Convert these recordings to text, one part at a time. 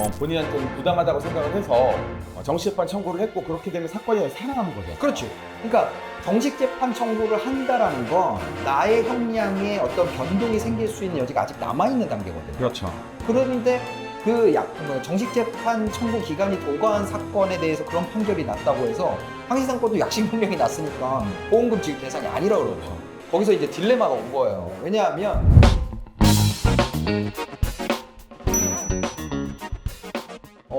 어, 본인한테 는 부당하다고 생각을 해서 어, 정치재판 청구를 했고 그렇게 되면 사건이 살아가는 거죠. 그렇죠. 그러니까 정식 재판 청구를 한다라는 건 나의 형량에 어떤 변동이 생길 수 있는 여지가 아직 남아 있는 단계거든요. 그렇죠. 그런데 그 약, 뭐 정식 재판 청구 기간이 도과한 사건에 대해서 그런 판결이 났다고 해서 건도 약식 명령이 났으니까 보험금 지급 대상이 아니라 그러죠. 거기서 이제 딜레마가 온 거예요. 왜냐하면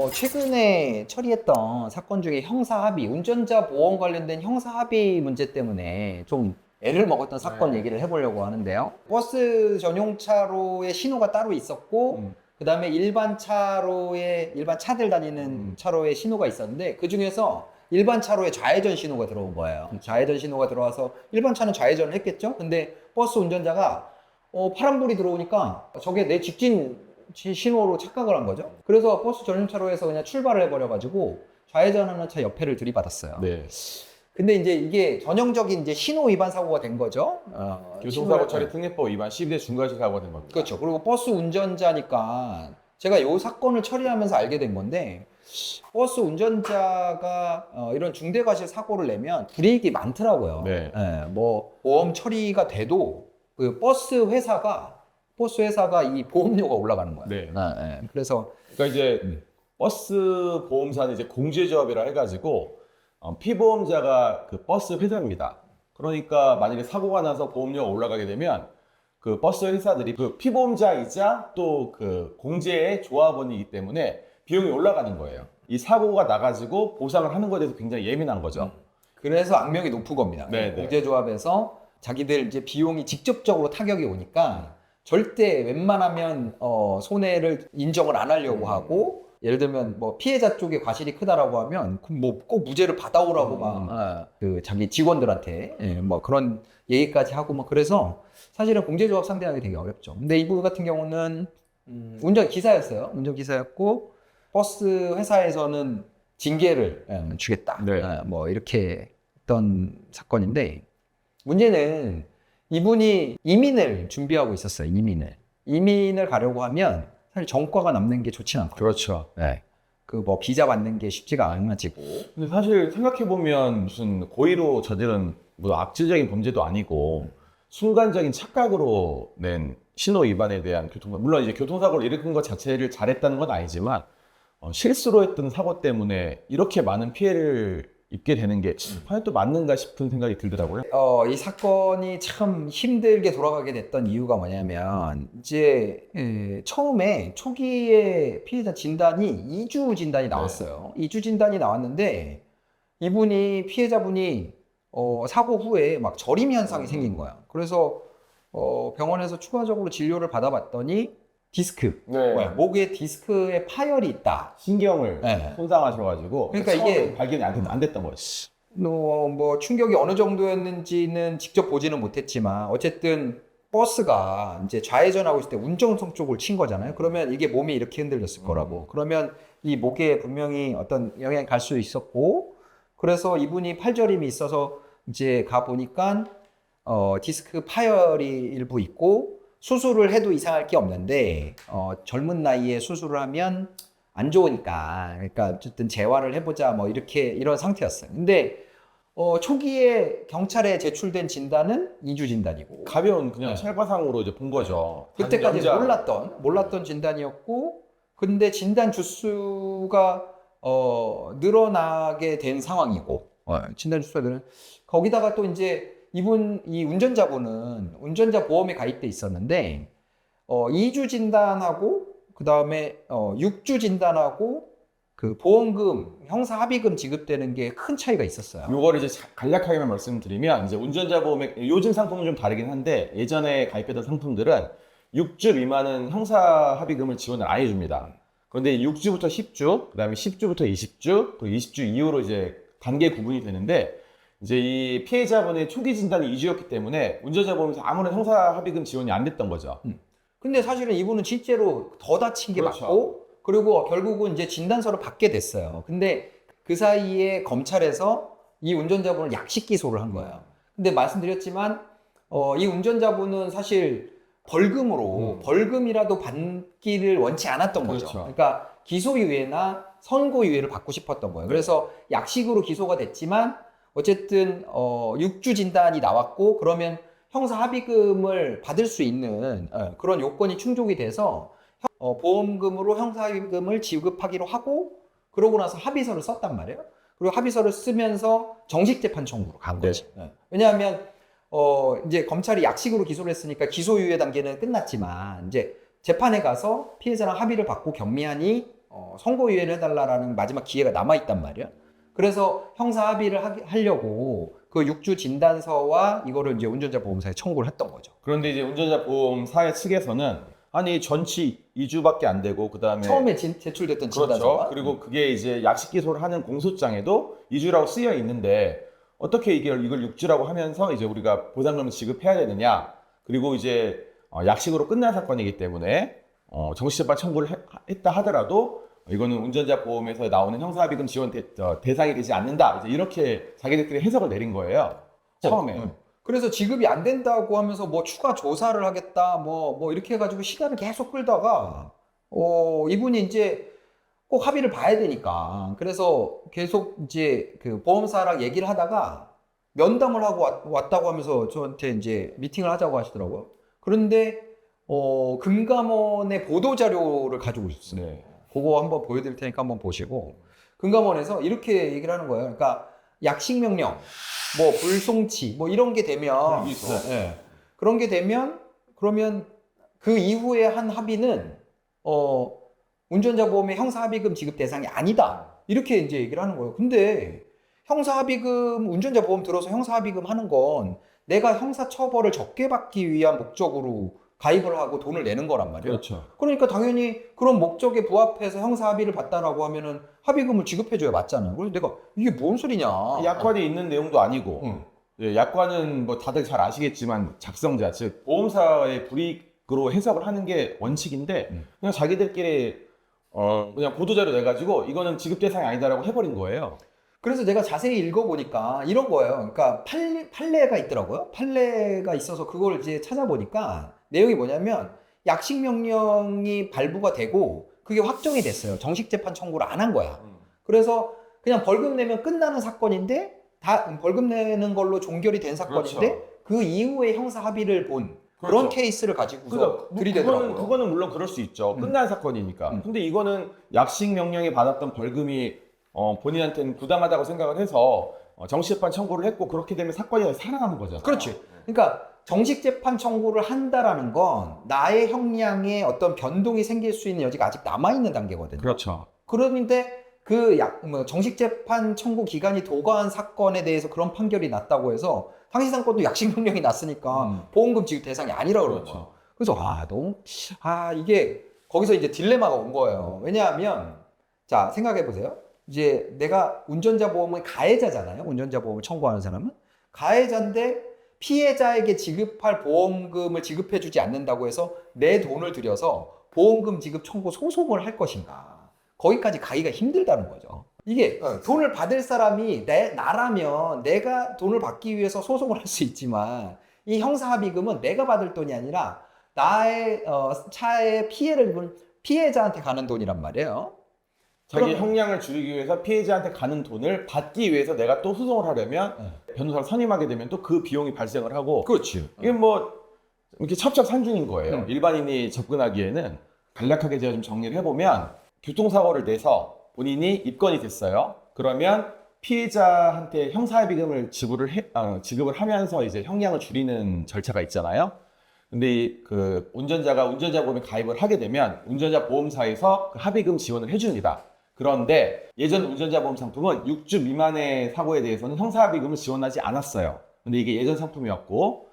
어, 최근에 처리했던 사건 중에 형사 합의, 운전자 보험 관련된 형사 합의 문제 때문에 좀 애를 먹었던 사건 네. 얘기를 해보려고 하는데요. 버스 전용 차로에 신호가 따로 있었고, 음. 그 다음에 일반 차로에, 일반 차들 다니는 음. 차로에 신호가 있었는데, 그 중에서 일반 차로에 좌회전 신호가 들어온 거예요. 좌회전 신호가 들어와서 일반 차는 좌회전을 했겠죠? 근데 버스 운전자가 어, 파란불이 들어오니까 저게 내 직진 시- 신호로 착각을 한 거죠. 그래서 버스 전용차로에서 그냥 출발을 해버려가지고 좌회전하는 차 옆에를 들이받았어요. 네. 근데 이제 이게 전형적인 이제 신호 위반 사고가 된 거죠. 어, 교통사고 처리 특례법 위반 12대 중과실 사고가 된 겁니다. 그렇죠. 그리고 버스 운전자니까 제가 이 사건을 처리하면서 알게 된 건데 버스 운전자가 어, 이런 중대과실 사고를 내면 불이익이 많더라고요. 네. 예, 뭐 보험 처리가 돼도 그 버스 회사가 버스 회사가 이 보험료가 올라가는 거예요. 네. 예, 예. 그래서 그러니까 이제 음. 버스 보험사는 이제 공제조합이라 해가지고 어, 피보험자가 그 버스 회사입니다. 그러니까 만약에 사고가 나서 보험료가 올라가게 되면 그 버스 회사들이 그 피보험자이자 또 그 공제의 조합원이기 때문에 비용이 올라가는 거예요. 이 사고가 나가지고 보상을 하는 것에 대해서 굉장히 예민한 거죠. 그래서 악명이 높은 겁니다. 네, 네. 공제조합에서 자기들 이제 비용이 직접적으로 타격이 오니까 절대 웬만하면 어, 손해를 인정을 안 하려고 음. 하고 예를 들면 뭐 피해자 쪽에 과실이 크다라고 하면 뭐꼭 무죄를 받아오라고 음. 막그 자기 직원들한테 예, 뭐 그런 얘기까지 하고 막 그래서 사실은 공제조합 상대하기 되게 어렵죠. 근데 이분 같은 경우는 음, 운전 기사였어요. 운전 기사였고 버스 회사에서는 징계를 예, 주겠다. 네. 예, 뭐 이렇게 했던 사건인데 문제는 이분이 이민을 준비하고 있었어요. 이민을 이민을 가려고 하면 사실 전과가 남는 게 좋진 않거든요. 그렇죠. 네. 그 뭐 비자 받는 게 쉽지가 않아지고 근데 사실 생각해 보면 무슨 고의로 저지른 뭐 악질적인 범죄도 아니고 순간적인 착각으로 낸 신호 위반에 대한 교통 물론 이제 교통사고를 일으킨 것 자체를 잘했다는 건 아니지만 어, 실수로 했던 사고 때문에 이렇게 많은 피해를 입게 되는 게 과연 또 맞는가 싶은 생각이 들더라고요. 어, 이 사건이 참 힘들게 돌아가게 됐던 이유가 뭐냐면 이제 에, 처음에 초기에 피해자 진단이 2주 진단이 나왔어요. 2주 진단이 나왔는데 이분이 피해자분이 어, 사고 후에 막 저림 현상이 생긴 거야. 그래서 어, 병원에서 추가적으로 진료를 받아봤더니 디스크, 뭐야, 목에 디스크에 파열이 있다. 신경을 네. 손상하셔가지고 그러니까 처음에 이게- 발견이 안, 됐- 안 됐던 거지. 뭐, 뭐 충격이 어느 정도였는지는 직접 보지는 못했지만 어쨌든 버스가 이제 좌회전하고 있을 때 운전석 쪽을 친 거잖아요. 그러면 이게 몸이 이렇게 흔들렸을 거라고. 그러면 이 목에 분명히 어떤 영향이 갈 수 있었고 그래서 이분이 팔저림이 있어서 이제 가 보니까 어, 디스크 파열이 일부 있고 수술을 해도 이상할 게 없는데 어, 젊은 나이에 수술을 하면 안 좋으니까 그러니까 어쨌든 재활을 해보자 뭐 이렇게 이런 상태였어요. 근데 어, 초기에 경찰에 제출된 진단은 2주 진단이고 가벼운 그냥 네. 찰과상으로 이제 본 거죠. 그때까지 남자- 몰랐던 몰랐던 진단이었고 근데 진단 주수가 어, 늘어나게 된 상황이고 어, 진단 주수가 늘어 거기다가 또 이제 이분 이 운전자분은 운전자 보험에 가입돼 있었는데 어, 2주 진단하고 그 다음에 어, 6주 진단하고 그 보험금 형사 합의금 지급되는 게 큰 차이가 있었어요. 요거를 이제 자- 간략하게만 말씀드리면 이제 운전자 보험의 요즘 상품은 좀 다르긴 한데 예전에 가입했던 상품들은 6주 미만은 형사 합의금을 지원을 안 해줍니다. 그런데 6주부터 10주, 그다음에 10주부터 20주, 또 20주 이후로 이제 단계 구분이 되는데 이제 이 피해자분의 초기 진단이 2주였기 때문에 운전자 보험에서 아무런 형사 합의금 지원이 안 됐던 거죠. 근데 사실은 이분은 실제로 더 다친 게 그렇죠. 맞고 그리고 결국은 이제 진단서를 받게 됐어요. 근데 그 사이에 검찰에서 이 운전자분을 약식 기소를 한 거예요. 근데 말씀드렸지만 어, 이 운전자분은 사실 벌금으로 음. 벌금이라도 받기를 원치 않았던 거죠. 그렇죠. 그러니까 기소유예나 선고유예를 받고 싶었던 거예요. 그래서 약식으로 기소가 됐지만 어쨌든 어, 6주 진단이 나왔고 그러면 형사 합의금을 받을 수 있는 어, 그런 요건이 충족이 돼서 어, 보험금으로 형사 합의금을 지급하기로 하고 그러고 나서 합의서를 썼단 말이에요. 그리고 합의서를 쓰면서 정식 재판 청구로 간 거지. 예. 왜냐하면 어 이제 검찰이 약식으로 기소를 했으니까 기소유예 단계는 끝났지만 이제 재판에 가서 피해자랑 합의를 받고 경미하니 어, 선고유예를 해달라라는 마지막 기회가 남아 있단 말이야. 그래서 형사 합의를 하, 하려고 그 6주 진단서와 이거를 이제 운전자 보험사에 청구를 했던 거죠. 그런데 이제 운전자 보험사의 측에서는 아니 전치 2주밖에 안 되고 그다음에 처음에 진- 제출됐던 그렇죠. 진단서가 그리고 그게 이제 약식 기소를 하는 공소장에도 2주라고 쓰여 있는데 어떻게 이걸 이걸 6주라고 하면서 이제 우리가 보상금을 지급해야 되느냐? 그리고 이제 어, 약식으로 끝난 사건이기 때문에 어, 정식재판 청구를 해- 했다 하더라도 이거는 운전자 보험에서 나오는 형사합의금 지원 대, 어, 대상이 되지 않는다. 이렇게 자기들끼리 해석을 내린 거예요. 처음에. 어, 응. 그래서 지급이 안 된다고 하면서 뭐 추가 조사를 하겠다 뭐 뭐 이렇게 해가지고 시간을 계속 끌다가 어 이분이 이제 꼭 합의를 봐야 되니까 그래서 계속 이제 그 보험사랑 얘기를 하다가 면담을 하고 왔, 왔다고 하면서 저한테 이제 미팅을 하자고 하시더라고요. 그런데 어 금감원의 보도 자료를 가지고 있었어요. 네. 그거 한번 보여드릴 테니까 한번 보시고 금감원에서 이렇게 얘기를 하는 거예요. 그러니까 약식 명령, 뭐 불송치, 뭐 이런 게 되면. 예. 그런 게 되면 그러면 그 이후에 한 합의는 어 운전자 보험의 형사 합의금 지급 대상이 아니다. 이렇게 이제 얘기를 하는 거예요. 근데 형사 합의금 운전자 보험 들어서 형사 합의금 하는 건 내가 형사 처벌을 적게 받기 위한 목적으로 가입을 하고 돈을 내는 거란 말이에요. 그렇죠. 그러니까 당연히 그런 목적에 부합해서 형사 합의를 받다라고 하면은 합의금을 지급해줘야 맞잖아요. 그래서 내가 이게 뭔 소리냐. 약관이 있는 내용도 아니고 응. 예, 약관은 뭐 다들 잘 아시겠지만 작성자 즉 보험사의 불이익으로 해석을 하는 게 원칙인데 음. 그냥 자기들끼리 어 그냥 보도자료 내 가지고 이거는 지급 대상이 아니다라고 해버린 거예요. 그래서 제가 자세히 읽어보니까 이런 거예요. 그러니까 판례, 판례가 있더라고요. 판례가 있어서 그걸 이제 찾아보니까 내용이 뭐냐면 약식 명령이 발부가 되고 그게 확정이 됐어요. 정식 재판 청구를 안 한 거야. 그래서 그냥 벌금 내면 끝나는 사건인데 다 벌금 내는 걸로 종결이 된 사건인데 그 이후에 형사 합의를 본 그런 그렇죠. 케이스를 가지고서 그러니까 뭐 들이대더라고요. 그거는, 그거는 물론 그럴 수 있죠. 음. 끝난 사건이니까. 음. 근데 이거는 약식 명령이 받았던 벌금이 어, 본인한테는 부당하다고 생각을 해서 어, 정식재판 청구를 했고 그렇게 되면 사건이 살아나는 거잖아요. 그렇지. 그러니까 정식 재판 청구를 한다라는 건 나의 형량에 어떤 변동이 생길 수 있는 여지가 아직 남아 있는 단계거든요. 그렇죠. 그런데 그 약, 뭐 정식 재판 청구 기간이 도과한 사건에 대해서 그런 판결이 났다고 해서 사건도 약식 명령이 났으니까 음. 보험금 지급 대상이 아니라 그러는 그렇죠. 거예요. 그래서 아 너무 아 이게 거기서 이제 딜레마가 온 거예요. 왜냐하면 자 생각해 보세요. 이제 내가 운전자 보험의 가해자잖아요. 운전자 보험을 청구하는 사람은 가해자인데 피해자에게 지급할 보험금을 지급해 주지 않는다고 해서 내 돈을 들여서 보험금 지급 청구 소송을 할 것인가? 거기까지 가기가 힘들다는 거죠. 이게 어, 돈을 받을 사람이 내 나라면 내가 돈을 받기 위해서 소송을 할 수 있지만 이 형사합의금은 내가 받을 돈이 아니라 나의 어, 차에 피해를 입은 피해자한테 가는 돈이란 말이에요. 자기 그러면- 형량을 줄이기 위해서 피해자한테 가는 돈을 받기 위해서 내가 또 소송을 하려면 변호사를 선임하게 되면 또 그 비용이 발생을 하고 그렇지. 이게 뭐 이렇게 첩첩산중인 거예요. 음. 일반인이 접근하기에는 간략하게 제가 좀 정리를 해보면 교통사고를 내서 본인이 입건이 됐어요. 그러면 피해자한테 형사합의금을 지불을 해, 어, 지급을 하면서 이제 형량을 줄이는 절차가 있잖아요. 근데 이그 운전자가 운전자 보험에 가입을 하게 되면 운전자 보험사에서 그 합의금 지원을 해줍니다. 그런데 예전 운전자 보험 상품은 6주 미만의 사고에 대해서는 형사합의금을 지원하지 않았어요. 근데 이게 예전 상품이었고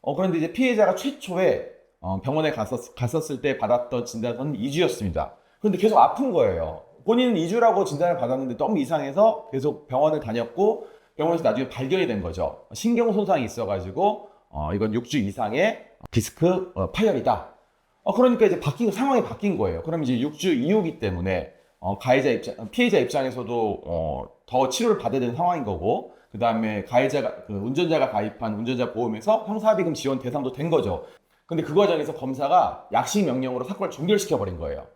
어, 그런데 이제 피해자가 최초에 어, 병원에 갔었, 갔었을 때 받았던 진단서는 2주였습니다. 그런데 계속 아픈 거예요. 본인은 2주라고 진단을 받았는데 너무 이상해서 계속 병원을 다녔고 병원에서 나중에 발견이 된 거죠. 신경 손상이 있어가지고 어, 이건 6주 이상의 디스크 어, 파열이다. 어, 그러니까 이제 바뀐 상황이 바뀐 거예요. 그럼 이제 6주 이후기 때문에 어, 가해자 입장, 피해자 입장에서도 어, 더 치료를 받아야 되는 상황인 거고, 그 다음에 가해자가 그 운전자가 가입한 운전자 보험에서 형사합의금 지원 대상도 된 거죠. 근데 그 과정에서 검사가 약식 명령으로 사건을 종결시켜 버린 거예요.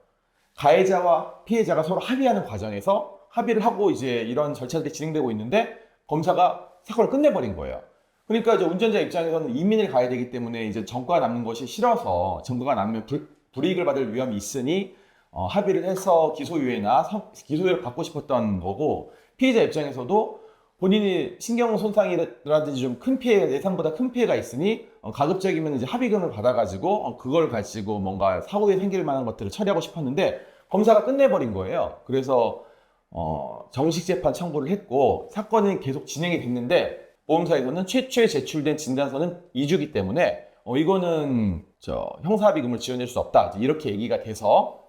가해자와 피해자가 서로 합의하는 과정에서 합의를 하고 이제 이런 절차들이 진행되고 있는데 검사가 사건을 끝내버린 거예요. 그러니까 이제 운전자 입장에서는 이민을 가야 되기 때문에 이제 정과가 남는 것이 싫어서 정과가 남으면 불, 불이익을 받을 위험이 있으니 어, 합의를 해서 기소유예나 성- 기소유예를 받고 싶었던 거고 피해자 입장에서도 본인이 신경 손상이라든지 좀 큰 피해 예상보다 큰 피해가 있으니 어, 가급적이면 이제 합의금을 받아가지고 어, 그걸 가지고 뭔가 사고에 생길 만한 것들을 처리하고 싶었는데 검사가 끝내버린 거예요. 그래서 어, 정식 재판 청구를 했고 사건은 계속 진행이 됐는데 보험사에서는 최초에 제출된 진단서는 2주기 때문에 어, 이거는 저 형사합의금을 지원할 수 없다 이렇게 얘기가 돼서 어,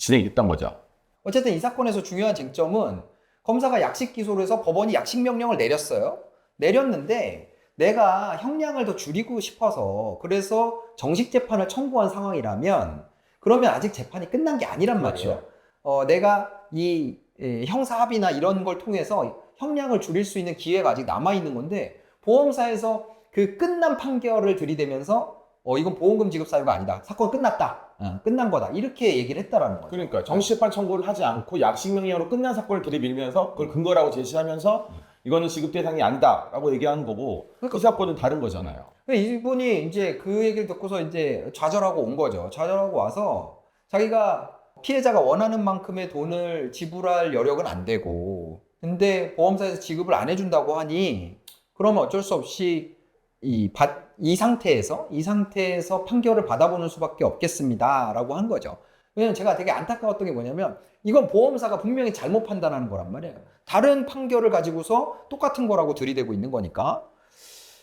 진행이 됐던 거죠. 어쨌든 이 사건에서 중요한 쟁점은 검사가 약식 기소를 해서 법원이 약식 명령을 내렸어요. 내렸는데 내가 형량을 더 줄이고 싶어서 그래서 정식 재판을 청구한 상황이라면 그러면 아직 재판이 끝난 게 아니란 말이에요. 그렇죠. 어, 내가 이 에, 형사 합의나 이런 걸 통해서 형량을 줄일 수 있는 기회가 아직 남아 있는 건데 보험사에서 그 끝난 판결을 들이대면서 어 이건 보험금 지급 사유가 아니다. 사건 끝났다. 어, 끝난 거다. 이렇게 얘기를 했다라는 거죠. 그러니까 정식 재판 청구를 하지 않고 약식 명령으로 끝난 사건을 들이밀면서 그걸 근거라고 제시하면서 이거는 지급 대상이 아니다라고 얘기하는 거고 그러니까- 이 사건은 다른 거잖아요. 이분이 이제 그 얘기를 듣고서 이제 좌절하고 온 거죠. 좌절하고 와서 자기가 피해자가 원하는 만큼의 돈을 지불할 여력은 안 되고, 근데 보험사에서 지급을 안 해준다고 하니, 그러면 어쩔 수 없이 이, 받, 이 상태에서, 이 상태에서 판결을 받아보는 수밖에 없겠습니다. 라고 한 거죠. 왜냐면 제가 되게 안타까웠던 게 뭐냐면, 이건 보험사가 분명히 잘못 판단하는 거란 말이에요. 다른 판결을 가지고서 똑같은 거라고 들이대고 있는 거니까.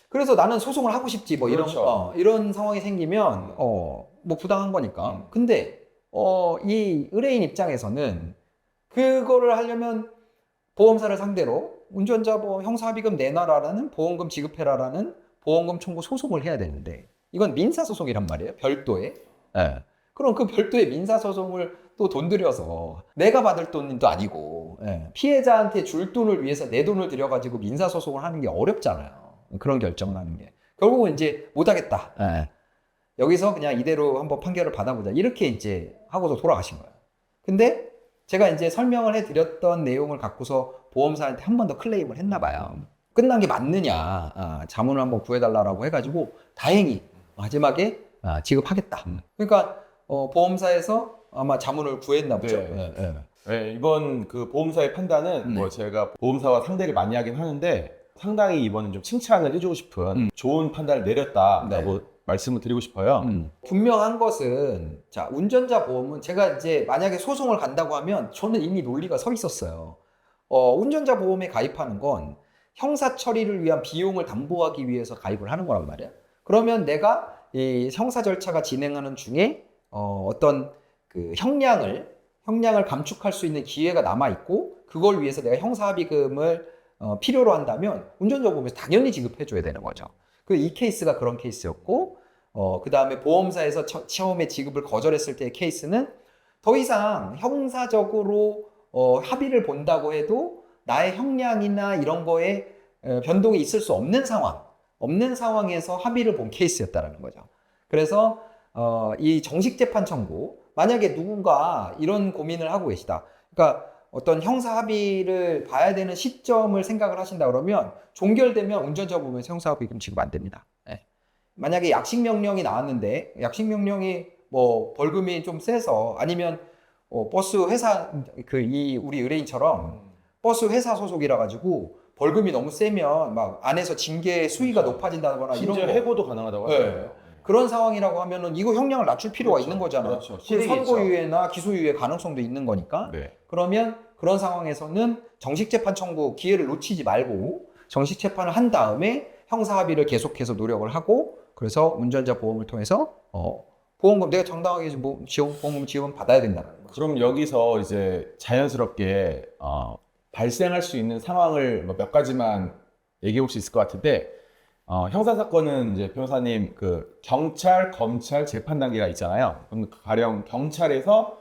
그래서 나는 소송을 하고 싶지 뭐 이런 그렇죠. 어, 이런 상황이 생기면 어 뭐 부당한 거니까. 음. 근데 어이 의뢰인 입장에서는 그거를 하려면 보험사를 상대로 운전자 보험 형사합의금 내놔라라는 보험금 지급해라라는 보험금 청구 소송을 해야 되는데 이건 민사 소송이란 말이에요. 별도의. 예. 그럼 그 별도의 민사 소송을 또 돈 들여서 내가 받을 돈도 아니고 예. 피해자한테 줄 돈을 위해서 내 돈을 들여가지고 민사 소송을 하는 게 어렵잖아요. 그런 결정을 하는 게 결국은 이제 못하겠다. 예. 여기서 그냥 이대로 한번 판결을 받아보자 이렇게 이제 하고서 돌아가신 거예요. 근데 제가 이제 설명을 해드렸던 내용을 갖고서 보험사한테 한 번 더 클레임을 했나 봐요. 끝난 게 맞느냐, 아, 자문을 한번 구해달라고 해가지고 다행히 마지막에 아, 지급하겠다. 음. 그러니까 어, 보험사에서 아마 자문을 구했나 보죠. 네. 예, 예. 네, 이번 그 보험사의 판단은 네. 뭐 제가 보험사와 상대를 많이 하긴 하는데 상당히 이번은 좀 칭찬을 해주고 싶은 음. 좋은 판단을 내렸다라고 말씀을 드리고 싶어요. 음. 분명한 것은 자 운전자 보험은 제가 이제 만약에 소송을 간다고 하면 저는 이미 논리가 서 있었어요. 어, 운전자 보험에 가입하는 건 형사 처리를 위한 비용을 담보하기 위해서 가입을 하는 거란 말이야. 그러면 내가 이 형사 절차가 진행하는 중에 어, 어떤 그 형량을 형량을 감축할 수 있는 기회가 남아 있고 그걸 위해서 내가 형사 합의금을 어, 필요로 한다면 운전자 보험에서 당연히 지급해 줘야 되는 거죠. 그 이 케이스가 그런 케이스였고 어, 그 다음에 보험사에서 처, 처음에 지급을 거절했을 때의 케이스는 더 이상 형사적으로 어, 합의를 본다고 해도 나의 형량이나 이런 거에 어, 변동이 있을 수 없는 상황, 없는 상황에서 합의를 본 케이스였다라는 거죠. 그래서 어, 이 정식 재판 청구, 만약에 누군가 이런 고민을 하고 계시다. 그러니까 어떤 형사 합의를 봐야 되는 시점을 생각을 하신다 그러면 종결되면 운전자 보면서 형사 합의 금 지급 안 됩니다. 예. 만약에 약식 명령이 나왔는데 약식 명령이 뭐 벌금이 좀 세서 아니면 어, 버스 회사 그 이 우리 의뢰인처럼 버스 회사 소속이라 가지고 벌금이 너무 세면 막 안에서 징계 수위가 높아진다거나 이런 거 해고도 가능하다고 네. 하더라고요. 그런 상황이라고 하면은 이거 형량을 낮출 필요가 그렇죠. 있는 거잖아요. 그렇죠. 그리고 실익이 있죠. 선고유예나 기소유예 가능성도 있는 거니까. 네. 그러면 그런 상황에서는 정식 재판 청구 기회를 놓치지 말고 정식 재판을 한 다음에 형사 합의를 계속해서 노력을 하고 그래서 운전자 보험을 통해서 어, 보험금 내가 정당하게 뭐 지원 보험금 지원 받아야 된다는 거죠. 그럼 여기서 이제 자연스럽게 어, 발생할 수 있는 상황을 뭐몇 가지만 얘기해 볼 수 있을 것 같은데 어, 형사 사건은 이제 변호사님 그 경찰, 검찰 재판 단계가 있잖아요. 그럼 가령 경찰에서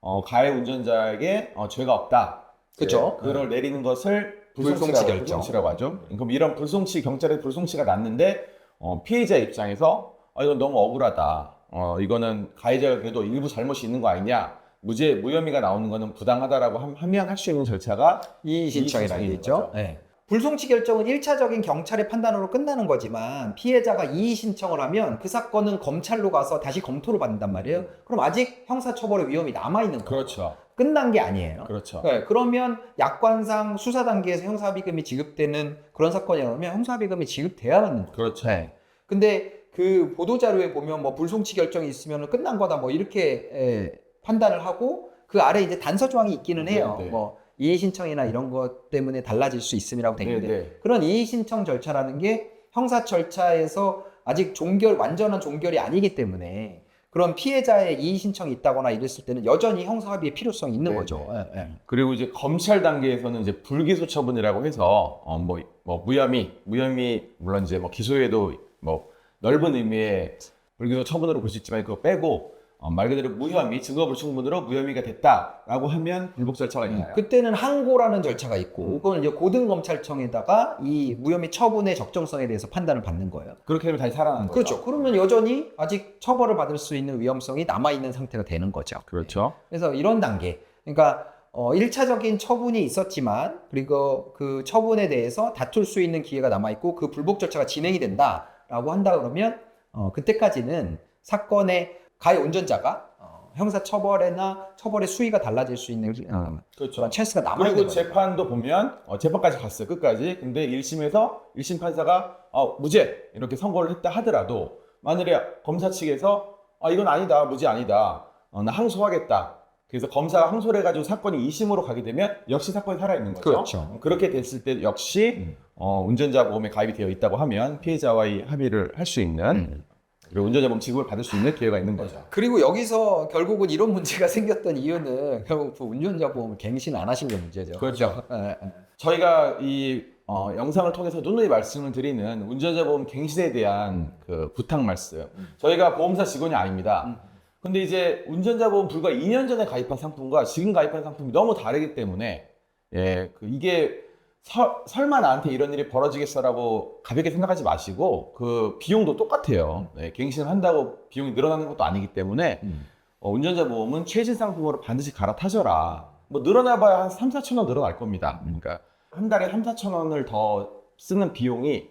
어, 가해 운전자에게 어, 죄가 없다. 그죠? 이제 그걸 내리는 것을 불송치 불송치라고, 결정. 불송치라고 하죠. 그럼 이런 불송치 경찰의 불송치가 났는데 어, 피해자 입장에서 아, 이건 너무 억울하다. 어, 이거는 가해자가 그래도 일부 잘못이 있는 거 아니냐. 무죄 무혐의가 나오는 거는 부당하다라고 함- 하면 할 수 있는 절차가 이의 신청이라는 게 있죠. 네. 불송치 결정은 1차적인 경찰의 판단으로 끝나는 거지만 피해자가 이의 신청을 하면 그 사건은 검찰로 가서 다시 검토를 받는단 말이에요. 그럼 아직 형사처벌의 위험이 남아있는 거예요. 그렇죠. 끝난 게 아니에요. 그렇죠. 네, 그러면 약관상 수사 단계에서 형사합의금이 지급되는 그런 사건이라면 형사합의금이 지급돼야 하는 거예요. 그렇죠. 네. 근데 그 보도 자료에 보면 뭐 불송치 결정이 있으면 끝난 거다 뭐 이렇게 에, 판단을 하고 그 아래 이제 단서 조항이 있기는 해요. 네, 네. 뭐 이의 신청이나 이런 것 때문에 달라질 수 있음이라고 돼 네, 있는데 네. 그런 이의 신청 절차라는 게 형사 절차에서 아직 종결 완전한 종결이 아니기 때문에 그런 피해자의 이의 신청이 있다거나 이랬을 때는 여전히 형사 합의의 필요성이 있는 네, 거죠. 예, 예. 그리고 이제 검찰 단계에서는 이제 불기소 처분이라고 해서 어뭐 뭐 무혐의 무혐의 물론 이제 뭐 기소에도 뭐 넓은 의미의 불기소 처분으로 볼 수 있지만 그거 빼고 어, 말 그대로 무혐의 증거 불충분으로 무혐의가 됐다라고 하면 불복 절차가 있나요? 그때는 항고라는 절차가 있고 그건 이제 고등검찰청에다가 이 무혐의 처분의 적정성에 대해서 판단을 받는 거예요. 그렇게 되면 다시 살아나는 거죠. 그렇죠. 그러면 여전히 아직 처벌을 받을 수 있는 위험성이 남아 있는 상태가 되는 거죠. 그렇죠. 그래서 이런 단계. 그러니까 어, 1차적인 처분이 있었지만 그리고 그 처분에 대해서 다툴 수 있는 기회가 남아 있고 그 불복 절차가 진행이 된다라고 한다 그러면 어, 그때까지는 사건의 가해 운전자가 어, 형사 처벌이나 처벌의 수위가 달라질 수 있는 어, 그렇죠. 그런 찬스가 남아 있는 그리고. 재판도 보면 어, 재판까지 갔어요 끝까지 근데 1심에서 1심 판사가 어, 무죄 이렇게 선고를 했다 하더라도 만일에 검사 측에서 아 이건 아니다 무죄 아니다 어, 나 항소하겠다 그래서 검사가 항소를 해가지고 사건이 2심으로 가게 되면 역시 사건이 살아있는 거죠 그렇죠. 그렇게 됐을 때 역시 음. 어, 운전자 보험에 가입이 되어 있다고 하면 피해자와의 합의를 할 수 있는 음. 그리고 운전자 보험 지급을 받을 수 있는 기회가 있는 거죠 그리고 여기서 결국은 이런 문제가 생겼던 이유는 결국 그 운전자 보험을 갱신 안 하신 게 문제죠. 그렇죠. 예, 예. 저희가 이 어, 영상을 통해서 누누이 말씀을 드리는 운전자 보험 갱신에 대한 그 부탁 말씀. 저희가 보험사 직원이 아닙니다. 근데 이제 운전자 보험 불과 2년 전에 가입한 상품과 지금 가입한 상품이 너무 다르기 때문에 예, 그 이게 서- 설마 나한테 이런 일이 벌어지겠어라고 가볍게 생각하지 마시고 그 비용도 똑같아요. 네, 갱신을 한다고 비용이 늘어나는 것도 아니기 때문에 음. 어, 운전자 보험은 최신 상품으로 반드시 갈아타셔라. 뭐 늘어나봐야 한 3, 4천 원 늘어날 겁니다. 그러니까 한 달에 3, 4천 원을 더 쓰는 비용이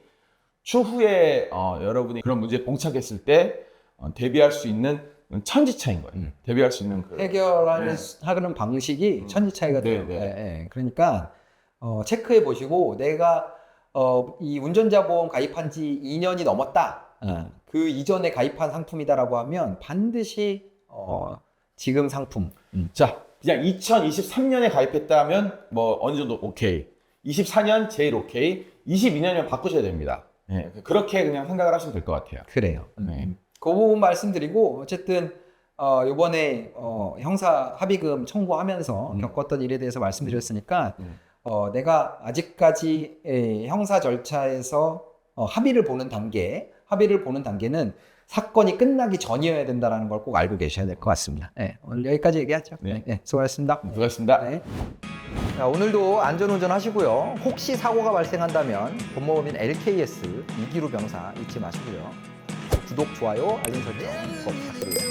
추후에 어, 여러분이 그런 문제에 봉착했을 때 어, 대비할 수 있는 천지차인 거예요. 음. 대비할 수 있는 그 해결하는 네. 하는 방식이 천지 차이가 돼요. 네, 네. 예, 예. 그러니까 어, 체크해 보시고 내가 어, 이 운전자 보험 가입한 지 2년이 넘었다. 어, 그 이전에 가입한 상품이다라고 하면 반드시 어, 지금 상품. 자, 그냥 2023년에 가입했다면 뭐 어느 정도 오케이. 24년 제일 오케이. 22년이면 바꾸셔야 됩니다. 예, 그렇게 그냥 생각을 하시면 될 것 같아요. 그래요. 네. 그 부분 말씀드리고 어쨌든 어, 이번에 어, 형사 합의금 청구하면서 음. 겪었던 일에 대해서 말씀드렸으니까 음. 어, 내가 아직까지 에, 형사 절차에서 어, 합의를 보는 단계, 합의를 보는 단계는 사건이 끝나기 전이어야 된다는 걸 꼭 알고 계셔야 될 것 같습니다. 네, 오늘 여기까지 얘기하죠. 네. 네, 네, 수고하셨습니다. 수고하셨습니다. 네. 자, 오늘도 안전운전 하시고요. 혹시 사고가 발생한다면 본모범인 LKS 이기루 병사 잊지 마시고요. 구독, 좋아요, 알림 설정 꼭 부탁드리겠습니다.